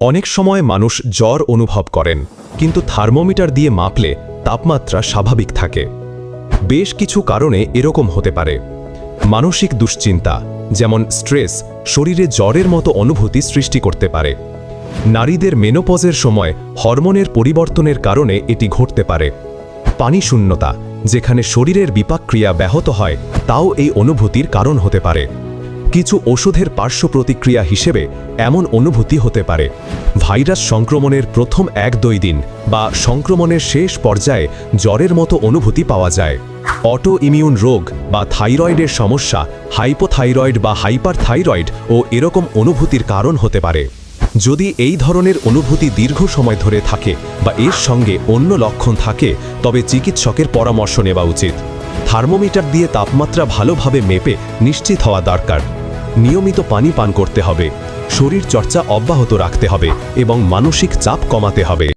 অনেক সময় মানুষ জ্বর অনুভব করেন, কিন্তু থার্মোমিটার দিয়ে মাপলে তাপমাত্রা স্বাভাবিক থাকে। বেশ কিছু কারণে এরকম হতে পারে। মানসিক দুশ্চিন্তা, যেমন স্ট্রেস, শরীরে জ্বরের মতো অনুভূতি সৃষ্টি করতে পারে। নারীদের মেনোপজের সময় হরমোনের পরিবর্তনের কারণে এটি ঘটতে পারে। পানি শূন্যতা, যেখানে শরীরের বিপাকক্রিয়া ব্যাহত হয়, তাও এই অনুভূতির কারণ হতে পারে। কিছু ওষুধের পার্শ্ব প্রতিক্রিয়া হিসেবে এমন অনুভূতি হতে পারে। ভাইরাস সংক্রমণের প্রথম এক দুই দিন বা সংক্রমণের শেষ পর্যায়ে জ্বরের মতো অনুভূতি পাওয়া যায়। অটো ইমিউন রোগ বা থাইরয়েডের সমস্যা, হাইপোথাইরয়েড বা হাইপার থাইরয়েড ও এরকম অনুভূতির কারণ হতে পারে। যদি এই ধরনের অনুভূতি দীর্ঘ সময় ধরে থাকে বা এর সঙ্গে অন্য লক্ষণ থাকে, তবে চিকিৎসকের পরামর্শ নেওয়া উচিত। থার্মোমিটার দিয়ে তাপমাত্রা ভালোভাবে মেপে নিশ্চিত হওয়া দরকার। নিয়মিত পানি পান করতে হবে। শরীর চর্চা অব্যাহত রাখতে হবে এবং মানসিক চাপ কমাতে হবে।